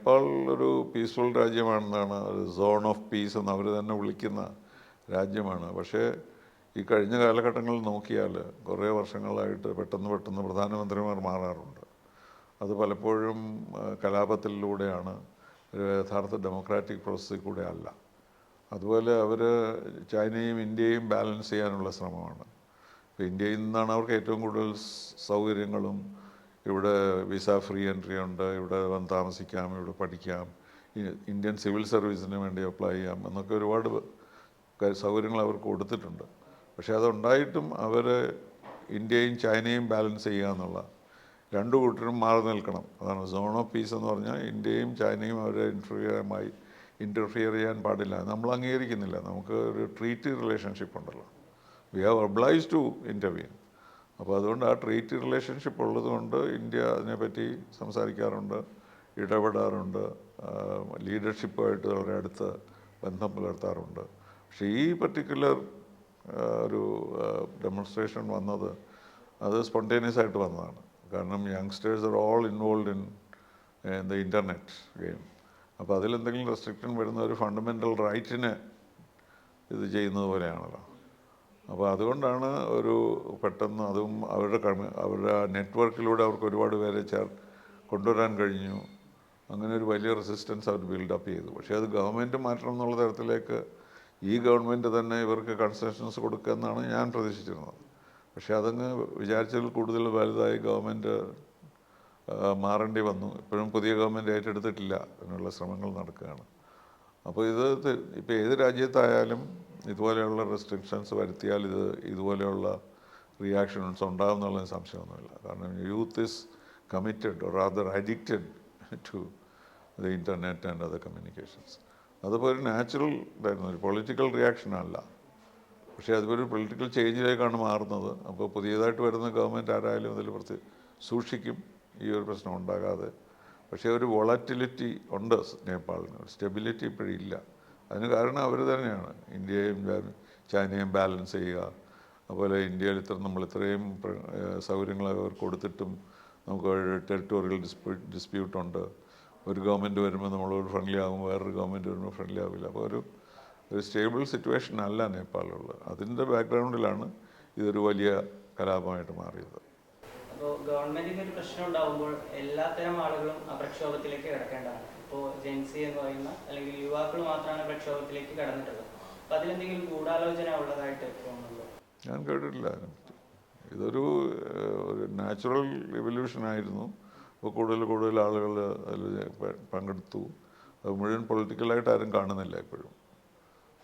നേപ്പാൾ ഒരു പീസ്ഫുൾ രാജ്യമാണെന്നാണ്. ഒരു zone of peace എന്ന് അവർ തന്നെ വിളിക്കുന്ന രാജ്യമാണ്. പക്ഷേ ഈ കഴിഞ്ഞ കാലഘട്ടങ്ങളിൽ നോക്കിയാൽ കുറേ വർഷങ്ങളായിട്ട് പെട്ടെന്ന് പെട്ടെന്ന് പ്രധാനമന്ത്രിമാർ മാറാറുണ്ട്. അത് പലപ്പോഴും കലാപത്തിലൂടെയാണ്. ഒരു യഥാർത്ഥ ഡെമോക്രാറ്റിക് പ്രോസസ്സിൽ കൂടെ അല്ല. അതുപോലെ അവർ ചൈനയും ഇന്ത്യയും ബാലൻസ് ചെയ്യാനുള്ള ശ്രമമാണ്. ഇപ്പോൾ ഇന്ത്യയിൽ നിന്നാണ് അവർക്ക് ഏറ്റവും കൂടുതൽ സൗകര്യങ്ങളും ഇവിടെ വിസ ഫ്രീ എൻട്രി ഉണ്ട് ഇവിടെ വന്ന് താമസിക്കാം ഇവിടെ പഠിക്കാം. ഇന്ത്യൻ സിവിൽ സർവീസിന് വേണ്ടി അപ്ലൈ ചെയ്യാം എന്നൊക്കെ ഒരുപാട് സൗകര്യങ്ങൾ അവർക്ക് കൊടുത്തിട്ടുണ്ട്. പക്ഷേ അതുണ്ടായിട്ടും അവർ ഇന്ത്യയും ചൈനയും ബാലൻസ് ചെയ്യുക എന്നുള്ള രണ്ടു കൂട്ടരും മാറി നിൽക്കണം. അതാണ് സോൺ ഓഫ് പീസ് എന്ന് പറഞ്ഞാൽ ഇന്ത്യയും ചൈനയും അവരെ ഇന്റർഫിയറുമായി ഇന്റർഫിയർ ചെയ്യാൻ പാടില്ല. നമ്മൾ അംഗീകരിക്കുന്നില്ല. നമുക്ക് ഒരു ട്രീറ്റ് റിലേഷൻഷിപ്പ് ഉണ്ടല്ലോ. We have oblige to interview അപ്പോൾ അതുകൊണ്ട് ആ ട്രീറ്റ് റിലേഷൻഷിപ്പ് ഉള്ളതുകൊണ്ട് ഇന്ത്യ അതിനെപ്പറ്റി സംസാരിക്കാറുണ്ട് ഇടപെടാറുണ്ട് ലീഡർഷിപ്പുമായിട്ട് അവരുടെ അടുത്ത് ബന്ധം പുലർത്താറുണ്ട്. പക്ഷേ ഈ പർട്ടിക്കുലർ ഒരു ഡെമോൺസ്ട്രേഷൻ വന്നത് അത് സ്പോണ്ടേനിയസ് ആയിട്ട് വന്നതാണ്. കാരണം youngsters are all involve in the internet game. അപ്പോൾ അതിലെന്തെങ്കിലും റെസ്ട്രിക്ഷൻ വരുന്ന ഒരു ഫണ്ടമെന്റൽ റൈറ്റിന് ഇത് ചെയ്യുന്നത് പോലെയാണല്ലോ. അപ്പോൾ അതുകൊണ്ടാണ് ഒരു പെട്ടെന്ന് അതും അവരുടെ കമ്മ- അവരുടെ നെറ്റ്വർക്കിലൂടെ അവർക്ക് ഒരുപാട് പേരെ ചേർ കൊണ്ടുവരാൻ കഴിഞ്ഞു. അങ്ങനെ ഒരു വലിയ റെസിസ്റ്റൻസ് അവർ ബിൽഡപ്പ് ചെയ്തു. പക്ഷേ അത് ഗവൺമെന്റ് മാറ്റണം എന്നുള്ള തരത്തിലേക്ക് ഈ ഗവൺമെന്റ് തന്നെ ഇവർക്ക് കൺസെഷൻസ് കൊടുക്കുക എന്നാണ് ഞാൻ പ്രതീക്ഷിച്ചിരുന്നത്. പക്ഷേ അതങ്ങ് വിചാരിച്ചതിൽ കൂടുതൽ വലുതായി ഗവൺമെന്റ് മാറേണ്ടി വന്നു. ഇപ്പോഴും പുതിയ ഗവൺമെന്റ് ഏറ്റെടുത്തിട്ടില്ല. അതിനുള്ള ശ്രമങ്ങൾ നടക്കുകയാണ്. അപ്പോൾ ഇത് ഇപ്പോൾ ഏത് രാജ്യത്തായാലും ഇതുപോലെയുള്ള റെസ്ട്രിക്ഷൻസ് വരുത്തിയാൽ ഇത് ഇതുപോലെയുള്ള റിയാക്ഷൻസ് ഉണ്ടാകും എന്നുള്ളതിന് സംശയമൊന്നുമില്ല. കാരണം youth is committed or other addicted to the internet and other communications അതിപ്പോൾ ഒരു നാച്ചുറൽ ഇതായിരുന്നു ഒരു പൊളിറ്റിക്കൽ റിയാക്ഷൻ അല്ല. പക്ഷേ അതിപ്പോൾ ഒരു പൊളിറ്റിക്കൽ ചേഞ്ചിലേക്കാണ് മാറുന്നത്. അപ്പോൾ പുതിയതായിട്ട് വരുന്ന ഗവൺമെന്റ് ആരായാലും അതിൽ കുറച്ച് സൂക്ഷിക്കും. ഈ ഒരു പ്രശ്നം ഉണ്ടാകാതെ. പക്ഷേ ഒരു വോളറ്റിലിറ്റി ഉണ്ട് നേപ്പാളിന്. സ്റ്റെബിലിറ്റി ഇപ്പോഴില്ല. അതിന് കാരണം അവർ തന്നെയാണ്. ഇന്ത്യയും ചൈനയും ബാലൻസ് ചെയ്യുക. അതുപോലെ ഇന്ത്യയിൽ ഇത്ര നമ്മൾ ഇത്രയും സൗകര്യങ്ങളൊക്കെ അവർ കൊടുത്തിട്ടും നമുക്ക് ടെറിട്ടോറിയൽ ഡിസ്പ്യൂട്ട് ഡിസ്പ്യൂട്ടുണ്ട് ഒരു ഗവൺമെന്റ് വരുമ്പോൾ നമ്മളോട് ഫ്രണ്ട്ലി ആകും വേറൊരു ഗവൺമെന്റ് വരുമ്പോൾ ഫ്രണ്ട്ലി ആവില്ല. അപ്പോൾ ഒരു ഒരു സ്റ്റേബിൾ സിറ്റുവേഷൻ അല്ല നേപ്പാളിലുള്ളത്. അതിന്റെ ബാക്ക്ഗ്രൗണ്ടിലാണ് ഇതൊരു വലിയ കലാപമായിട്ട് മാറിയത്. അപ്പോൾ ഗവൺമെന്റിന് ഒരു പ്രശ്നം ഉണ്ടാവുമ്പോൾ എല്ലാത്തരം ആളുകളും ആ പ്രക്ഷോഭത്തിലേക്ക് കിടക്കേണ്ടതാണ്. ഇപ്പോൾ ജെൻസി എന്ന് പറയുന്ന അല്ലെങ്കിൽ യുവാക്കൾ മാത്രമാണ് പ്രക്ഷോഭത്തിലേക്ക് കടന്നിട്ടുള്ളത്. അപ്പോൾ അതിലെന്തെങ്കിലും ഗൂഢാലോചന ഉള്ളതായിട്ട് തോന്നുന്നുണ്ടോ? ഞാൻ കേട്ടിട്ടില്ല ഇതൊരു ഒരു നാച്ചുറൽ ആയിരുന്നു. അപ്പോൾ കൂടുതൽ കൂടുതൽ ആളുകൾ അതിൽ പങ്കെടുത്തു. അത് മുഴുവൻ പൊളിറ്റിക്കലായിട്ട് ആരും കാണുന്നില്ല ഇപ്പോഴും.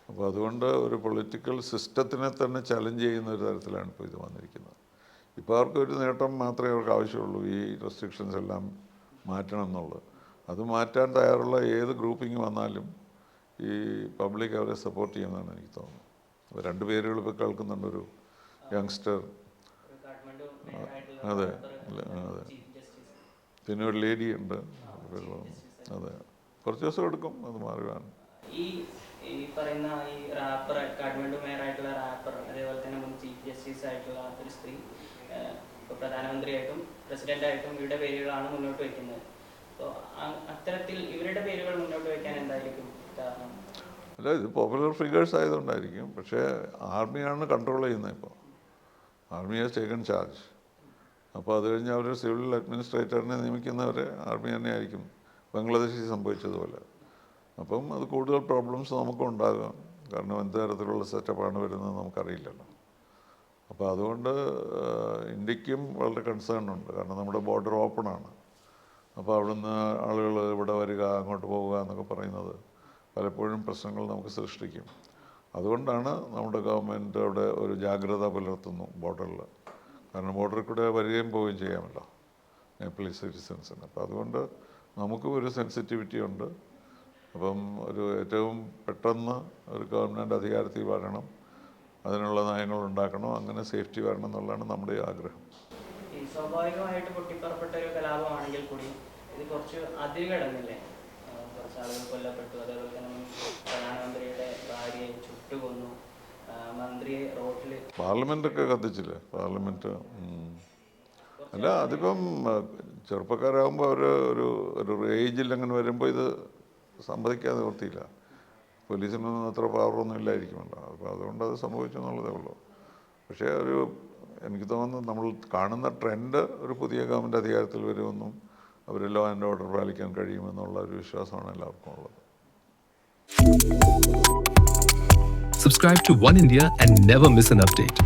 അപ്പോൾ അതുകൊണ്ട് ഒരു പൊളിറ്റിക്കൽ സിസ്റ്റത്തിനെ തന്നെ ചലഞ്ച് ചെയ്യുന്ന ഒരു തരത്തിലാണ് ഇപ്പോൾ ഇത് വന്നിരിക്കുന്നത്. ഇപ്പോൾ അവർക്ക് ഒരു നേട്ടം മാത്രമേ അവർക്ക് ആവശ്യമുള്ളൂ ഈ റെസ്ട്രിക്ഷൻസ് എല്ലാം മാറ്റണം എന്നുള്ളത്. അത് മാറ്റാൻ തയ്യാറുള്ള ഏത് ഗ്രൂപ്പിംഗ് വന്നാലും ഈ പബ്ലിക് അവരെ സപ്പോർട്ട് ചെയ്യുമെന്നാണ് എനിക്ക് തോന്നുന്നത്. അപ്പോൾ രണ്ട് പേരുകൾ ഇപ്പോൾ കേൾക്കുന്നുണ്ട് ഒരു യങ്സ്റ്റർ അതെ, അതെ. പിന്നെ ഒരു ലേഡി ഉണ്ട് അതെ. കുറച്ച് ദിവസം എടുക്കും അത് മാറുവാൻ ഈ ഈ പറയുന്ന ഈ റാപ്പർ കാഠ്മണ്ഡു മേയറായിട്ടുള്ള റാപ്പർ അതേപോലെ തന്നെ മുൻ ചീഫ് ജസ്റ്റിസ് ആയിട്ടുള്ള ഒരു സ്ത്രീ പ്രധാനമന്ത്രിയായിട്ടും പ്രസിഡന്റായിട്ടും ഇവരുടെ പേരുകളാണ് മുന്നോട്ട് വയ്ക്കുന്നത്. അപ്പോൾ അത്തരത്തിൽ ഇവരുടെ പേരുകൾ മുന്നോട്ട് വയ്ക്കാൻ എന്തായിരിക്കും കാരണം അല്ല ഇത് പോപ്പുലർ ഫിഗേഴ്സ് ആയതുകൊണ്ടായിരിക്കും. പക്ഷേ ആർമിയാണ് കൺട്രോൾ ചെയ്യുന്നത് ഇപ്പോൾ ആർമി ഹാസ് ടേക്കൺ ചാർജ് അപ്പോൾ അത് കഴിഞ്ഞ് അവർ സിവിൽ അഡ്മിനിസ്ട്രേറ്ററിനെ നിയമിക്കുന്നവർ ആർമി തന്നെ ആയിരിക്കും ബംഗ്ലാദേശിൽ സംഭവിച്ചതുപോലെ. അപ്പം അത് കൂടുതൽ പ്രോബ്ലംസ് നമുക്കും ഉണ്ടാകാം കാരണം എന്ത് തരത്തിലുള്ള സെറ്റപ്പാണ് വരുന്നത് നമുക്കറിയില്ലല്ലോ. അപ്പോൾ അതുകൊണ്ട് ഇന്ത്യക്കും വളരെ കൺസേൺ ഉണ്ട്. കാരണം നമ്മുടെ ബോർഡർ ഓപ്പൺ ആണ്. അപ്പോൾ അവിടുന്ന് ആളുകൾ ഇവിടെ വരിക അങ്ങോട്ട് പോവുക എന്നൊക്കെ പറയുന്നത് പലപ്പോഴും പ്രശ്നങ്ങൾ നമുക്ക് സൃഷ്ടിക്കും. അതുകൊണ്ടാണ് നമ്മുടെ ഗവൺമെന്റ് അവിടെ ഒരു ജാഗ്രത പുലർത്തുന്നു ബോർഡറിൽ കാരണം ബോർഡറിൽ കൂടെ വരികയും പോവുകയും ചെയ്യാമല്ലോ നേപ്പിളി സിറ്റിസൺസിന് അപ്പോൾ അതുകൊണ്ട് നമുക്കും ഒരു സെൻസിറ്റിവിറ്റി ഉണ്ട്. അപ്പം ഒരു ഏറ്റവും പെട്ടെന്ന് ഒരു ഗവൺമെന്റ് അധികാരത്തിൽ വരണം. അതിനുള്ള നയങ്ങൾ ഉണ്ടാക്കണം? അങ്ങനെ സേഫ്റ്റി വരണം എന്നുള്ളതാണ് നമ്മുടെ ആഗ്രഹം. സ്വാഭാവികമായിട്ട് പൊട്ടിപ്പുറപ്പെട്ട ഒരു കലാപമാണെങ്കിൽ കൂടി ഇത് കുറച്ച് അതിര് കടന്നില്ലേ? ആ, കുറച്ച് ആളുകൾ കൊല്ലപ്പെട്ടു. അതേപോലെ തന്നെ മുൻ പ്രധാനമന്ത്രിയുടെ ഭാര്യയെ ചുട്ടുകൊന്നു. ആ, മന്ത്രിയെ റോട്ടിൽ പാർലമെന്റൊക്കെ കത്തിച്ചില്ലേ? പാർലമെന്റ് അല്ല അതിപ്പം ചെറുപ്പക്കാരാകുമ്പോൾ അവർ ഒരു ഒരു ഏജിൽ അങ്ങനെ വരുമ്പോൾ ഇത് സമ്മതിക്കാതെ നിവർത്തിയില്ല. പോലീസിനൊന്നും അത്ര പവറൊന്നും ഇല്ലായിരിക്കുമല്ലോ. അപ്പോൾ അതുകൊണ്ട് അത് സംഭവിച്ചു എന്നുള്ളതേ ഉള്ളൂ. പക്ഷേ ഒരു എനിക്ക് തോന്നുന്നു നമ്മൾ കാണുന്ന ട്രെൻഡ് ഒരു പുതിയ ഗവൺമെന്റ് അധികാരത്തിൽ വരുമെന്നും അവർ ലോ ആൻഡ് ഓർഡർ പാലിക്കാൻ കഴിയുമെന്നുള്ള ഒരു വിശ്വാസമാണ് എല്ലാവർക്കും ഉള്ളത്. Subscribe to One India and never miss an update.